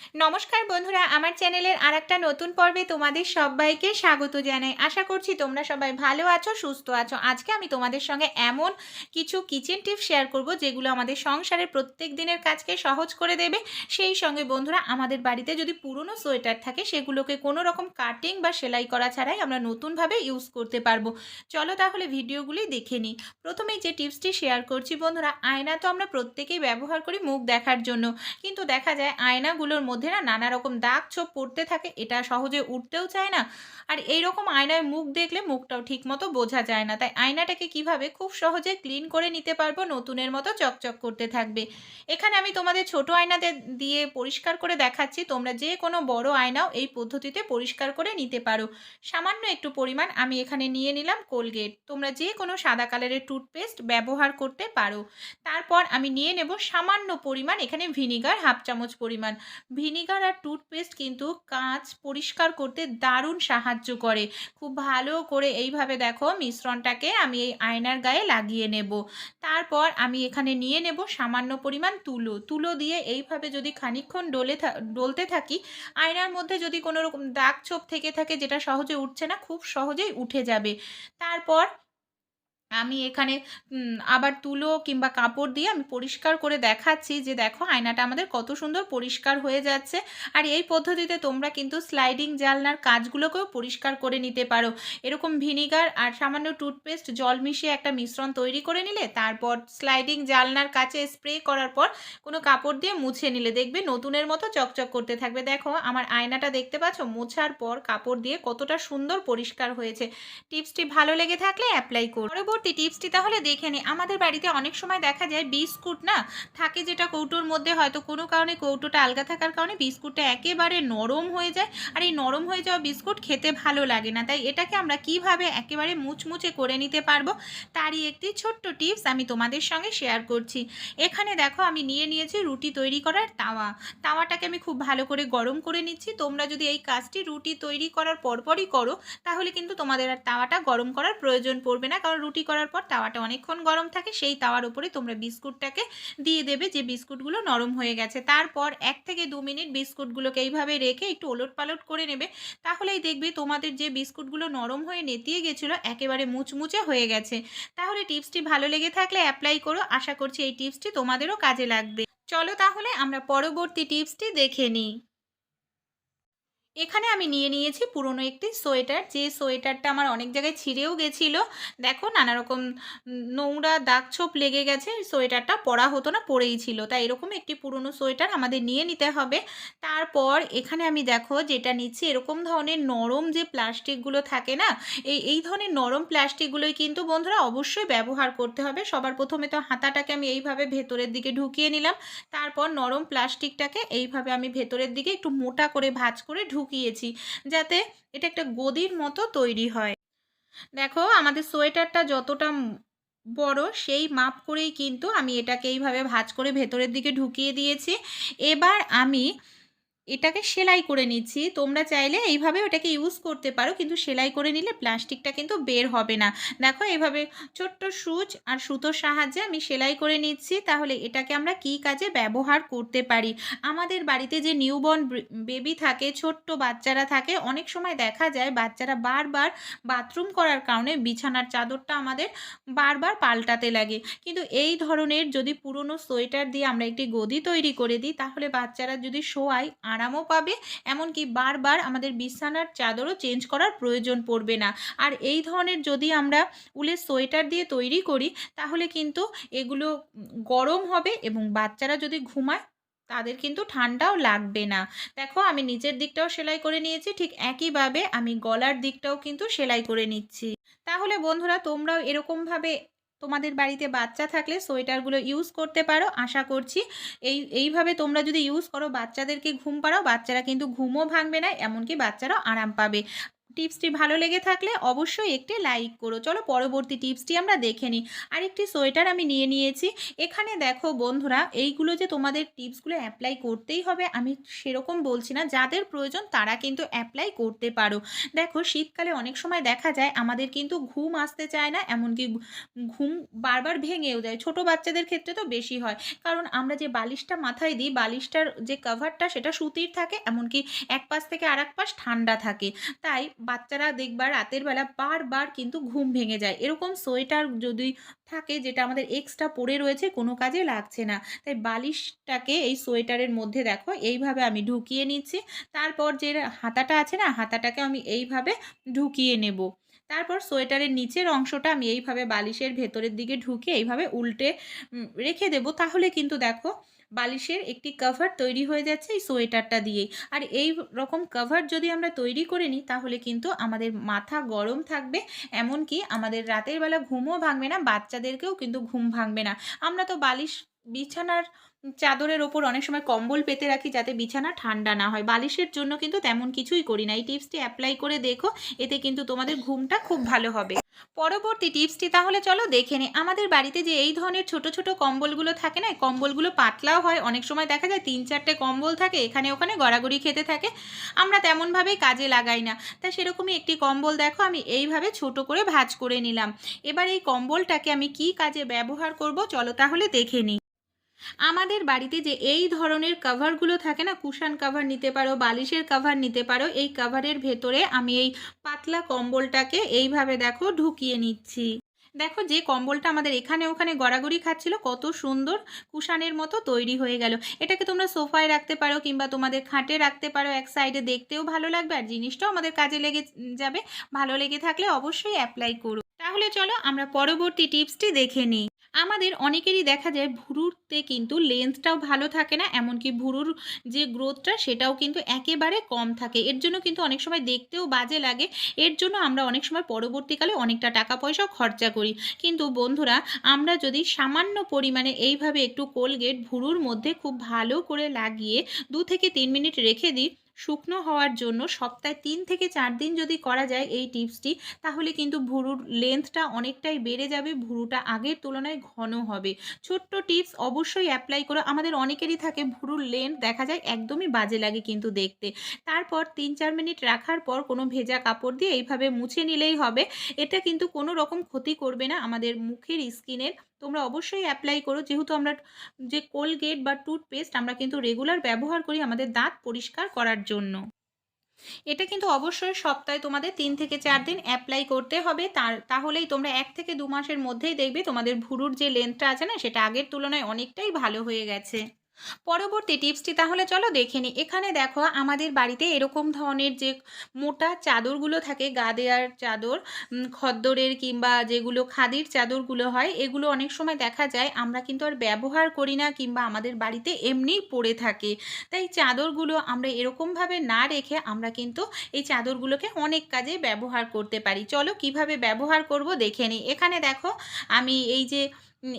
নমস্কার বন্ধুরা, আমার চ্যানেলের আর একটা নতুন পর্বে তোমাদের সবাইকে স্বাগত জানাই। আশা করছি তোমরা সবাই ভালো আছো, সুস্থ আছো। আজকে আমি তোমাদের সঙ্গে এমন কিছু কিচেন টিপস শেয়ার করব, যেগুলো আমাদের সংসারের প্রত্যেক দিনের কাজকে সহজ করে দেবে। সেই সঙ্গে বন্ধুরা, আমাদের বাড়িতে যদি পুরনো সোয়েটার থাকে, সেগুলোকে কোনো রকম কাটিং বা সেলাই করা ছাড়াই আমরা নতুনভাবে ইউজ করতে পারব। চলো তাহলে ভিডিওগুলি দেখে নিই। প্রথমেই যে টিপসটি শেয়ার করছি বন্ধুরা, আয়না তো আমরা প্রত্যেকেই ব্যবহার করি মুখ দেখার জন্য। কিন্তু দেখা যায়, আয়নাগুলোর মধ্যে না নানা রকম দাগ ছোপ পড়তে থাকে, এটা সহজে উঠতেও চায় না। আর এই রকম আয়নায় মুখ দেখলে মুখটাও ঠিকমতো বোঝা যায় না। তাই আয়নাটাকে কীভাবে খুব সহজে ক্লিন করে নিতে পারব নতুনের মতো চকচক করতে থাকবে। এখানে আমি তোমাদের ছোট আয়নাতে দিয়ে পরিষ্কার করে দেখাচ্ছি। তোমরা যে কোনো বড় আয়নাও এই পদ্ধতিতে পরিষ্কার করে নিতে পারো। সামান্য একটু পরিমাণ আমি এখানে নিয়ে নিলাম কোলগেট। তোমরা যে কোনো সাদা কালারের টুথপেস্ট ব্যবহার করতে পারো। তারপর আমি নিয়ে নেব সামান্য পরিমাণ এখানে ভিনিগার হাফ চামচ পরিমাণ। ভিনিগার আর টুথপেস্ট কিন্তু কাঁচ পরিষ্কার করতে দারুণ সাহায্য করে। খুব ভালো করে এইভাবে দেখো মিশ্রণটাকে আমি এই আয়নার গায়ে লাগিয়ে নেব। তারপর আমি এখানে নিয়ে নেব সামান্য পরিমাণ তুলো। তুলো দিয়ে এইভাবে যদি খানিকক্ষণ ডলে ডলতে থাকি, আয়নার মধ্যে যদি কোনো রকম দাগ ছোপ থেকে থাকে যেটা সহজে উঠছে না, খুব সহজেই উঠে যাবে। তারপর আমি এখানে আবার তুলো কিংবা কাপড় দিয়ে আমি পরিষ্কার করে দেখাচ্ছি যে দেখো আয়নাটা আমাদের কত সুন্দর পরিষ্কার হয়ে যাচ্ছে। আর এই পদ্ধতিতে তোমরা কিন্তু স্লাইডিং জালনার কাজগুলোকেও পরিষ্কার করে নিতে পারো। এরকম ভিনিগার আর সামান্য টুথপেস্ট জল মিশিয়ে একটা মিশ্রণ তৈরি করে নিলে তারপর স্লাইডিং জালনার কাছে স্প্রে করার পর কোনো কাপড় দিয়ে মুছে নিলে দেখবে নতুনের মতো চকচক করতে থাকবে। দেখো আমার আয়নাটা দেখতে পাচ্ছ? মোছার পর কাপড় দিয়ে কতটা সুন্দর পরিষ্কার হয়েছে। টিপসটি ভালো লেগে থাকলে অ্যাপ্লাই করো। পরবর্তী টিপসটি তাহলে দেখে নিই আমাদের বাড়িতে অনেক সময় দেখা যায় বিস্কুট না থাকে যেটা কৌটোর মধ্যে হয়তো কোনো কারণে কৌটোটা আলগা থাকার কারণে বিস্কুটটা একেবারে নরম হয়ে যায় আর এই নরম হয়ে যাওয়া বিস্কুট খেতে ভালো লাগে না। তাই এটাকে আমরা কীভাবে একেবারে মুচমুচে করে নিতে পারব তারই একটি ছোট্ট টিপস আমি তোমাদের সঙ্গে শেয়ার করছি। এখানে দেখো আমি নিয়ে নিয়েছি রুটি তৈরি করার তাওয়া। তাওয়াটাকে আমি খুব ভালো করে গরম করে নিচ্ছি। তোমরা যদি এই কাজটি রুটি তৈরি করার পরপরই করো তাহলে কিন্তু তোমাদের আর তাওয়াটা গরম করার প্রয়োজন পড়বে না। কারণ রুটি করার পর তাওয়াটা অনেকক্ষণ গরম থাকে, সেই তাওয়ার উপরে তোমরা বিস্কুটটাকে দিয়ে দেবে যে বিস্কুটগুলো নরম হয়ে গেছে। তারপর এক থেকে দু মিনিট বিস্কুটগুলোকে এইভাবে রেখে একটু ওলট পালট করে নেবে। তাহলেই দেখবে তোমাদের যে বিস্কুটগুলো নরম হয়ে নেতিয়ে গেছিল, একেবারে মুচমুচে হয়ে গেছে। তাহলে টিপসটি ভালো লেগে থাকলে অ্যাপ্লাই করো। আশা করছি এই টিপসটি তোমাদেরও কাজে লাগবে। চলো তাহলে আমরা পরবর্তী টিপসটি দেখে নিই। এখানে আমি নিয়ে নিয়েছি পুরনো একটি সোয়েটার। যে সোয়েটারটা আমার অনেক জায়গায় ছিঁড়েও গেছিল। দেখো নানা রকম নোংরা দাগ ছোপ লেগে গেছে সোয়েটারটা পরা হতো না, পরেই ছিল। তাই এরকম একটি পুরনো সোয়েটার আমাদের নিয়ে নিতে হবে। তারপর এখানে আমি দেখো যেটা নিচ্ছি, এরকম ধরনের নরম যে প্লাস্টিকগুলো থাকে না, এই এই ধরনের নরম প্লাস্টিকগুলোই কিন্তু বন্ধুরা অবশ্যই ব্যবহার করতে হবে। সবার প্রথমে তো হাতাটাকে আমি এইভাবে ভেতরের দিকে ঢুকিয়ে নিলাম। তারপর নরম প্লাস্টিকটাকে এইভাবে আমি ভেতরের দিকে একটু মোটা করে ভাঁজ করে ঢুকিয়েছি, যাতে এটা একটা গদির মতো তৈরি হয়। দেখো, আমাদের সোয়েটারটা যতটা বড়, সেই মাপ করেই কিন্তু আমি এটাকে এইভাবে ভাঁজ করে ভেতরের দিকে ঢুকিয়ে দিয়েছি। এবার আমি এটাকে সেলাই করে নিচ্ছি। তোমরা চাইলে এইভাবে ওটাকে ইউজ করতে পারো, কিন্তু সেলাই করে নিলে প্লাস্টিকটা কিন্তু বের হবে না। দেখো এইভাবে ছোট্ট সুচ আর সুতোর সাহায্যে আমি সেলাই করে নিচ্ছি। তাহলে এটাকে আমরা কি কাজে ব্যবহার করতে পারি? আমাদের বাড়িতে যে নিউবর্ন বেবি থাকে, ছোট্ট বাচ্চারা থাকে, অনেক সময় দেখা যায় বাচ্চারা বারবার বাথরুম করার কারণে বিছানার চাদরটা আমাদের বারবার পাল্টাতে লাগে। কিন্তু এই ধরনের যদি পুরনো সোয়েটার দিয়ে আমরা একটি গদি তৈরি করে দিই, তাহলে বাচ্চারা যদি শোয়ায় আরামও পাবে, এমনকি বারবার আমাদের বিছানার চাদরও চেঞ্জ করার প্রয়োজন পড়বে না। আর এই ধরনের যদি আমরা উলের সোয়েটার দিয়ে তৈরি করি, তাহলে কিন্তু এগুলো গরম হবে এবং বাচ্চারা যদি ঘুমায়, তাদের কিন্তু ঠান্ডাও লাগবে না। দেখো, আমি নিচের দিকটাও সেলাই করে নিয়েছি, ঠিক একইভাবে আমি গলার দিকটাও কিন্তু সেলাই করে নিচ্ছি। তাহলে বন্ধুরা, তোমরাও এরকমভাবে তোমাদের বাড়িতে বাচ্চা থাকলে সোয়েটারগুলো ইউজ করতে পারো, আশা করছি। এই, এইভাবে তোমরা যদি ইউজ করো, বাচ্চাদেরকে ঘুম পাড়াও, বাচ্চারা কিন্তু ঘুমও ভাঙবে না, এমনকি বাচ্চারাও আরাম পাবে। টিপসটি ভালো লেগে থাকলে অবশ্যই একটি লাইক করো। চলো পরবর্তী টিপসটি আমরা দেখে নিই। আরেকটি সোয়েটার আমি নিয়ে নিয়েছি। এখানে দেখো বন্ধুরা, এইগুলো যে তোমাদের টিপসগুলো অ্যাপ্লাই করতেই হবে, আমি সেরকম বলছি না। যাদের প্রয়োজন তারা কিন্তু অ্যাপ্লাই করতে পারো। দেখো শীতকালে অনেক সময় দেখা যায়, আমাদের কিন্তু ঘুম আসতে চায় না, এমনকি ঘুম বারবার ভেঙেও যায় ছোট বাচ্চাদের ক্ষেত্রে তো বেশি হয়। কারণ আমরা যে বালিশটা মাথায় দিই, বালিশটার যে কভারটা সেটা সুতির থাকে, এমনকি এক পাশ থেকে আর পাশ ঠান্ডা থাকে। তাই বাচ্চারা দেখবা রাতের বেলা বারবার কিন্তু ঘুম ভেঙে যায়। এরকম সোয়েটার যদি থাকে যেটা আমাদের এক্সট্রা পরে রয়েছে, কোনো কাজে লাগছে না। তাই বালিশটাকে এই সোয়েটারের মধ্যে দেখো, এইভাবে আমি ঢুকিয়ে নিচ্ছি। তারপর যে হাতাটা আছে না, হাতাটাকে আমি এইভাবে ঢুকিয়ে নেব। তারপর সোয়েটারের নিচের অংশটা আমি এইভাবে বালিশের ভেতরের দিকে ঢুকে এইভাবে উল্টে রেখে দেব। তাহলে কিন্তু দেখো বালিশের একটি কভার তৈরি হয়ে যাচ্ছে এই সোয়েটারটা দিয়েই। আর এই রকম কভার যদি আমরা তৈরি করে নিই, তাহলে কিন্তু আমাদের মাথা গরম থাকবে, এমনকি আমাদের রাতের বেলা ঘুমও ভাঙবে না, বাচ্চাদেরকেও কিন্তু ঘুম ভাঙবে না। আমরা তো বালিশ বিছানার চাদরের ওপর অনেক সময় কম্বল পেতে রাখি যাতে বিছানা ঠান্ডা না হয়। বালিশের জন্য কিন্তু তেমন কিছুই করি না। এই টিপসটি অ্যাপ্লাই করে দেখো, এতে কিন্তু তোমাদের ঘুমটা খুব ভালো হবে। পরবর্তী টিপসটি তাহলে চলো দেখে নিই আমাদের বাড়িতে যে এই ধরনের ছোট ছোট কম্বলগুলো থাকে না কম্বলগুলো পাতলাও হয়। অনেক সময় দেখা যায় তিন চারটে কম্বল থাকে, এখানে ওখানে গড়াগড়ি খেতে থাকে। আমরা তেমনভাবেই কাজে লাগাই না। তা সেরকমই একটি কম্বল দেখো, আমি এইভাবে ছোট করে ভাঁজ করে নিলাম। এবার এই কম্বলটাকে আমি কি কাজে ব্যবহার করব চলো তাহলে দেখে নিই আমাদের বাড়িতে যে এই ধরনের কভারগুলো থাকে না কুশান কভার নিতে পারো, বালিশের কভার নিতে পারো, এই কভারের ভেতরে আমি এই পাতলা কম্বলটাকে এইভাবে দেখো ঢুকিয়ে নিচ্ছি। দেখো যে কম্বলটা আমাদের এখানে ওখানে গড়াগড়ি খাচ্ছিল, কত সুন্দর কুশানের মতো তৈরি হয়ে গেল। এটাকে তোমরা সোফায় রাখতে পারো কিংবা তোমাদের খাটে রাখতে পারো, এক সাইডে দেখতেও ভালো লাগবে আর জিনিসটাও আমাদের কাজে লেগে যাবে। ভালো লেগে থাকলে অবশ্যই অ্যাপ্লাই করো। তাহলে চলো আমরা পরবর্তী টিপসটি দেখে নিই। আমাদের অনেকেরই দেখা যায় ভুরুতে কিন্তু লেন্থটাও ভালো থাকে না, এমনকি ভুরুর যে গ্রোথটা সেটাও কিন্তু একেবারে কম থাকে। এর জন্য কিন্তু অনেক সময় দেখতেও বাজে লাগে। এর জন্য আমরা অনেক সময় পরবর্তীকালে অনেকটা টাকা পয়সাও খরচা করি। কিন্তু বন্ধুরা, আমরা যদি সামান্য পরিমাণে এইভাবে একটু কোলগেট ভুরুর মধ্যে খুব ভালো করে লাগিয়ে দু থেকে তিন মিনিট রেখে দিই শুকনো হওয়ার জন্য সপ্তাহে তিন থেকে চার দিন যদি করা যায় এই টিপসটি, তাহলে কিন্তু ভুরুর লেন্থটা অনেকটাই বেড়ে যাবে, ভুরুটা আগের তুলনায় ঘন হবে। ছোট্ট টিপস অবশ্যই অ্যাপ্লাই করো। আমাদের অনেকেরই থাকে, ভুরুর লেন্থ দেখা যায় একদমই বাজে লাগে কিন্তু দেখতে। তারপর তিন চার মিনিট রাখার পর কোনো ভেজা কাপড় দিয়ে এইভাবে মুছে নিলেই হবে। এটা কিন্তু কোনো রকম ক্ষতি করবে না আমাদের মুখের স্কিনের তোমরা অবশ্যই অ্যাপ্লাই করো। যেহেতু আমরা যে কোলগেট বা টুথপেস্ট আমরা কিন্তু রেগুলার ব্যবহার করি আমাদের দাঁত পরিষ্কার করার জন্য। এটা কিন্তু অবশ্যই সপ্তাহে তোমাদের তিন থেকে চার দিন অ্যাপ্লাই করতে হবে। তার, তাহলেই তোমরা এক থেকে দু মাসের মধ্যেই দেখবে তোমাদের ভুরুর যে লেন্থটা আছে না, সেটা আগের তুলনায় অনেকটাই ভালো হয়ে গেছে। পরবর্তী টিপসটি তাহলে চলো দেখে নিই। এখানে দেখো আমাদের বাড়িতে এরকম ধরনের যে মোটা চাদরগুলো থাকে গা দেওয়ার চাদর খদ্দরের কিংবা যেগুলো খাদির চাদরগুলো হয়, এগুলো অনেক সময় দেখা যায়, আমরা কিন্তু আর ব্যবহার করি না কিংবা আমাদের বাড়িতে এমনিই পড়ে থাকে। তাই চাদরগুলো আমরা এরকমভাবে না রেখে আমরা কিন্তু এই চাদরগুলোকে অনেক কাজে ব্যবহার করতে পারি। চলো কীভাবে ব্যবহার করব দেখে নিই। এখানে দেখো আমি এই যে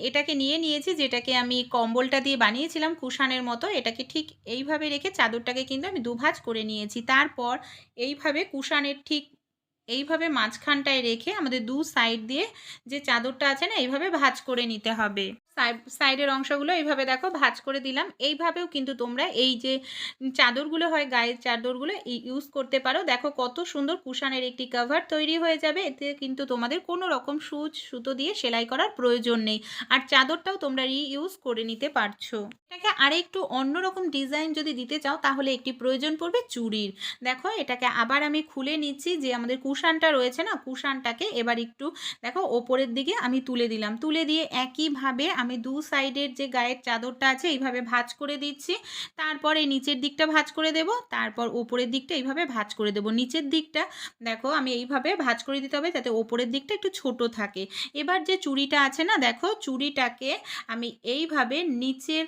এটাকে নিয়ে নিয়েছি, যেটাকে আমি কম্বলটা দিয়ে বানিয়েছিলাম কুশানের মতো, এটাকে ঠিক এইভাবে রেখে চাদরটাকে কিন্তু আমি দুভাজ করে নিয়েছি। তারপর এইভাবে কুশানের ঠিক এইভাবে মাঝখানটায় রেখে আমাদের দু সাইড দিয়ে যে চাদরটা আছে না, এইভাবে ভাজ করে নিতে হবে। সাইডের অংশগুলো এইভাবে দেখো ভাজ করে দিলাম। এইভাবেও কিন্তু তোমরা এই যে চাদরগুলো হয়, গায়ের চাদরগুলো ইউজ করতে পারো। দেখো কত সুন্দর কুশানের একটি কভার তৈরি হয়ে যাবে। এতে কিন্তু তোমাদের কোনো রকম সুচ, সুতো দিয়ে সেলাই করার প্রয়োজন নেই। আর চাদরটাও তোমরা রিইউজ করে নিতে পারছ। এটাকে আরেকটু অন্যরকম ডিজাইন যদি দিতে চাও, তাহলে একটি প্রয়োজন পড়বে চুড়ির। দেখো এটাকে আবার আমি খুলে নিচ্ছি যে আমাদের কুশানটা রয়েছে না, কুশানটাকে এবার একটু দেখো ওপরের দিকে আমি তুলে দিলাম। তুলে দিয়ে একইভাবে আমি দু সাইডের যে গায়ের চাদরটা আছে এইভাবে ভাঁজ করে দিচ্ছি। তারপর এই নিচের দিকটা ভাঁজ করে দেব, তারপর ওপরের দিকটা এইভাবে ভাঁজ করে দেব। নিচের দিকটা দেখো আমি এইভাবে ভাঁজ করে দিতে হবে যাতে ওপরের দিকটা একটু ছোট থাকে। এবার যে চুড়িটা আছে না, দেখো চুড়িটাকে আমি এইভাবে নিচের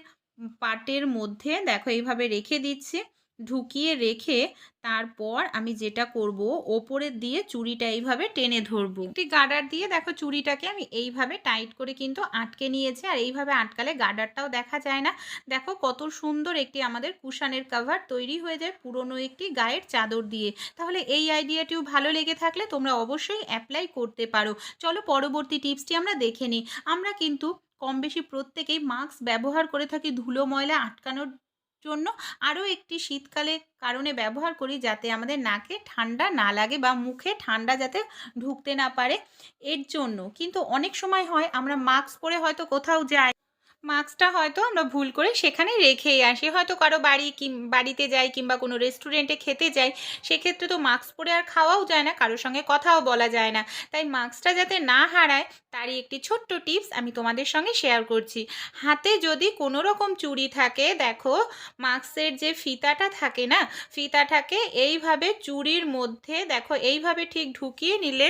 পাটের মধ্যে দেখো এইভাবে রেখে দিচ্ছি। ঢুকিয়ে রেখে তারপর আমি যেটা করব, ওপরের দিয়ে চুড়িটা এইভাবে টেনে ধরবো। একটি গার্ডার দিয়ে দেখো চুড়িটাকে আমি এইভাবে টাইট করে কিন্তু আটকে নিয়েছি আর এইভাবে আটকালে গার্ডারটাও দেখা যায় না। দেখো কত সুন্দর একটি আমাদের কুশানের কাভার তৈরি হয়ে যায় পুরনো একটি গায়ের চাদর দিয়ে। তাহলে এই আইডিয়াটিও ভালো লেগে থাকলে তোমরা অবশ্যই অ্যাপ্লাই করতে পারো। চলো পরবর্তী টিপসটি আমরা দেখে নিই। আমরা কিন্তু কম বেশি প্রত্যেকেই মাস্ক ব্যবহার করে থাকি ধুলো ময়লা আটকানোর জন্য আরও একটি শীতকালে কারণে ব্যবহার করি যাতে আমাদের নাকে ঠান্ডা না লাগে বা মুখে ঠান্ডা যাতে ঢুকতে না পারে। এর জন্য কিন্তু অনেক সময় হয় আমরা মাস্ক পরে হয়তো কোথাও যাই মাস্কটা হয়তো আমরা ভুল করে সেখানে রেখেই আসি। হয়তো কারও বাড়ি কিম, বাড়িতে যাই কিংবা কোনো রেস্টুরেন্টে খেতে যাই, সেক্ষেত্রে তো মাস্ক পরে আর খাওয়াও যায় না, কারোর সঙ্গে কথাও বলা যায় না। তাই মাস্কটা যাতে না হারায়, তারই একটি ছোট্ট টিপস আমি তোমাদের সঙ্গে শেয়ার করছি। হাতে যদি কোনো রকম চুড়ি থাকে, দেখো মাস্কের যে ফিতাটা থাকে না, ফিতাটাকে এইভাবে চুড়ির মধ্যে, দেখো এইভাবে ঠিক ঢুকিয়ে নিলে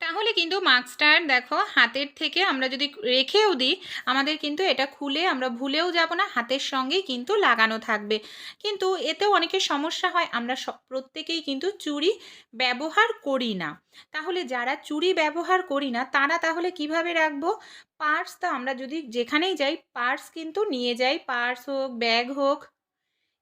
তাহলে কিন্তু মাস্কটার দেখো হাতের থেকে আমরা যদি রেখেও দিই, আমাদের কিন্তু এটা খুলে আমরা ভুলেও যাব না, হাতের সঙ্গেই কিন্তু লাগানো থাকবে। কিন্তু এতেও অনেকের সমস্যা হয়, আমরা প্রত্যেকেই কিন্তু চুড়ি ব্যবহার করি না। তাহলে যারা চুড়ি ব্যবহার করি না, তারা তাহলে কীভাবে রাখব? পার্স তো আমরা যদি যেখানেই যাই, পার্স কিন্তু নিয়ে যাই, পার্স হোক, ব্যাগ হোক।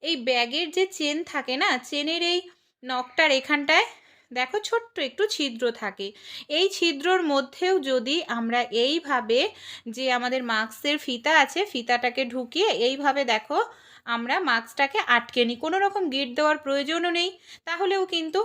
এই ব্যাগের যে চেন থাকে না, চেনের এই নখটার এখানটায় দেখো ছোট্ট একটু ছিদ্র থাকে। এই ছিদ্রর মধ্যেও যদি আমরা এইভাবে যে আমাদের মাস্কের ফিতা আছে, ফিতাটাকে ঢুকিয়ে এইভাবে দেখো, আমরা মাস্কটাকে আটকে নিই। কোনো রকম গিট দেওয়ার প্রয়োজনও নেই। তাহলেও কিন্তু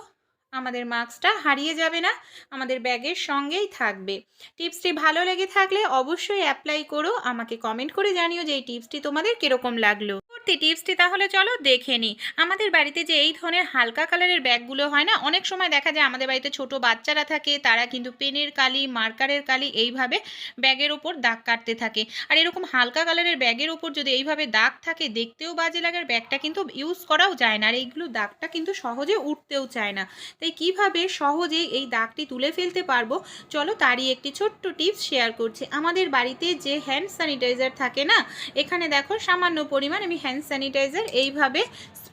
আমাদের মাস্কটা হারিয়ে যাবে না, আমাদের ব্যাগের সঙ্গেই থাকবে। টিপসটি ভালো লেগে থাকলে অবশ্যই অ্যাপ্লাই করো, আমাকে কমেন্ট করে জানিও যে এই টিপসটি তোমাদের কীরকম লাগল। পরবর্তী টিপসটি তাহলে চলো দেখে নিই। আমাদের বাড়িতে যে এই ধরনের হালকা কালারের ব্যাগগুলো হয় না, অনেক সময় দেখা যায় আমাদের বাড়িতে ছোট বাচ্চারা থাকে, তারা কিন্তু পেনের কালি, মার্কারের কালি এইভাবে ব্যাগের ওপর দাগ কাটতে থাকে। আর এরকম হালকা কালারের ব্যাগের ওপর যদি এইভাবে দাগ থাকে, দেখতেও বাজে লাগে আর ব্যাগটা কিন্তু ইউজ করাও যায় না। আর এইগুলো দাগটা কিন্তু সহজে উঠতেও চায় না। তাই কীভাবে সহজে এই দাগটি তুলে ফেলতে পারব? চলো তারই একটি ছোট্ট টিপস শেয়ার করছি। আমাদের বাড়িতে যে হ্যান্ড স্যানিটাইজার থাকে না, এখানে দেখো সামান্য পরিমাণ আমি হ্যান্ড স্যানিটাইজার এইভাবে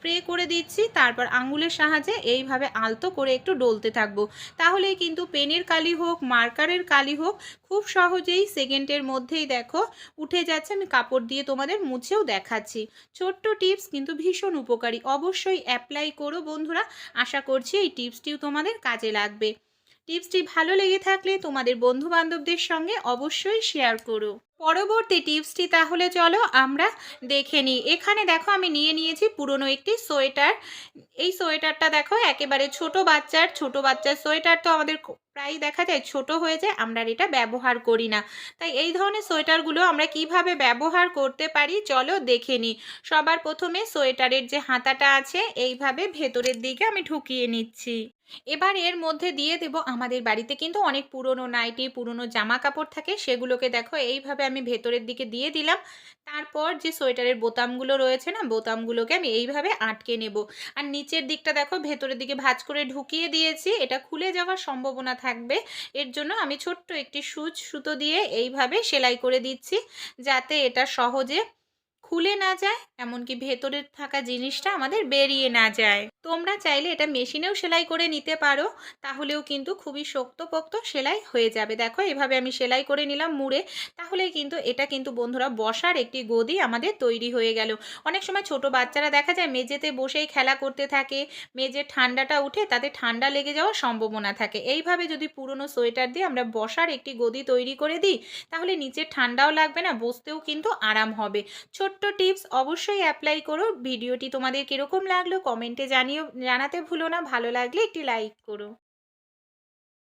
স্প্রে করে দিচ্ছি, তারপর আঙুলের সাহায্যে এইভাবে আলতো করে একটু ডলতে থাকব। তাহলেই কিন্তু পেনের কালি হোক, মার্কারের কালি হোক, খুব সহজেই সেকেন্ডের মধ্যেই দেখো উঠে যাচ্ছে। আমি কাপড় দিয়ে তোমাদের মুছেও দেখাচ্ছি। ছোট্ট টিপস কিন্তু ভীষণ উপকারী। অবশ্যই অ্যাপ্লাই করো বন্ধুরা। আশা করছি এই টিপসটিও তোমাদের কাজে লাগবে। টিপসটি ভালো লেগে থাকলে তোমাদের বন্ধু বান্ধবদের সঙ্গে অবশ্যই শেয়ার করো। পরবর্তী টিপসটি তাহলে চলো আমরা দেখে নিই। এখানে দেখো আমি নিয়ে নিয়েছি পুরনো একটি সোয়েটার। এই সোয়েটারটা দেখো একেবারে ছোট বাচ্চার। ছোট বাচ্চার সোয়েটার তো আমাদের প্রায় দেখা যায় ছোট হয়ে যায়, আমরা এটা ব্যবহার করি না। তাই এই ধরনের সোয়েটারগুলো আমরা কীভাবে ব্যবহার করতে পারি চলো দেখে নিই। সবার প্রথমে সোয়েটারের যে হাতাটা আছে, এইভাবে ভেতরের দিকে আমি ঢুকিয়ে নিচ্ছি। এবার এর মধ্যে দিয়ে দেব আমাদের বাড়িতে কিন্তু অনেক পুরনো নাইটি, পুরনো জামা কাপড় থাকে, সেগুলোকে দেখো এইভাবে আমি ভেতরের দিকে দিয়ে দিলাম। তারপর যে সোয়েটারের বোতামগুলো রয়েছে না, বোতামগুলোকে আমি এইভাবে আটকে নেব। আর নিচের দিকটা দেখো, ভেতরের দিকে ভাঁজ করে ঢুকিয়ে দিয়েছি, এটা খুলে যাওয়ার সম্ভাবনা থাকবে। এর জন্য আমি ছোট্ট একটি সুচ সুতো দিয়ে এইভাবে সেলাই করে দিচ্ছি, যাতে এটা সহজে খুলে না যায়, এমনকি ভেতরে থাকা জিনিসটা আমাদের বেরিয়ে না যায়। তোমরা চাইলে এটা মেশিনেও সেলাই করে নিতে পারো, তাহলেও কিন্তু খুবই শক্তপোক্ত সেলাই হয়ে যাবে। দেখো, এভাবে আমি সেলাই করে নিলাম মুড়ে তাহলে কিন্তু এটা কিন্তু বন্ধুরা বসার একটি গদি আমাদের তৈরি হয়ে গেল। অনেক সময় ছোট বাচ্চারা দেখা যায় মেঝেতে বসেই খেলা করতে থাকে, মেঝের ঠান্ডাটা উঠে তাতে ঠান্ডা লেগে যাওয়ার সম্ভাবনা থাকে। এইভাবে যদি পুরনো সোয়েটার দিয়ে আমরা বসার একটি গদি তৈরি করে দিই, তাহলে নিচে ঠান্ডাও লাগবে না, বসতেও কিন্তু আরাম হবে। ছোট্ট টিপস অবশ্যই অ্যাপ্লাই করো। ভিডিওটি তোমাদের কীরকম লাগল কমেন্টে জানিও। জানাতে ভুলো না। ভালো লাগলে একটি লাইক করো।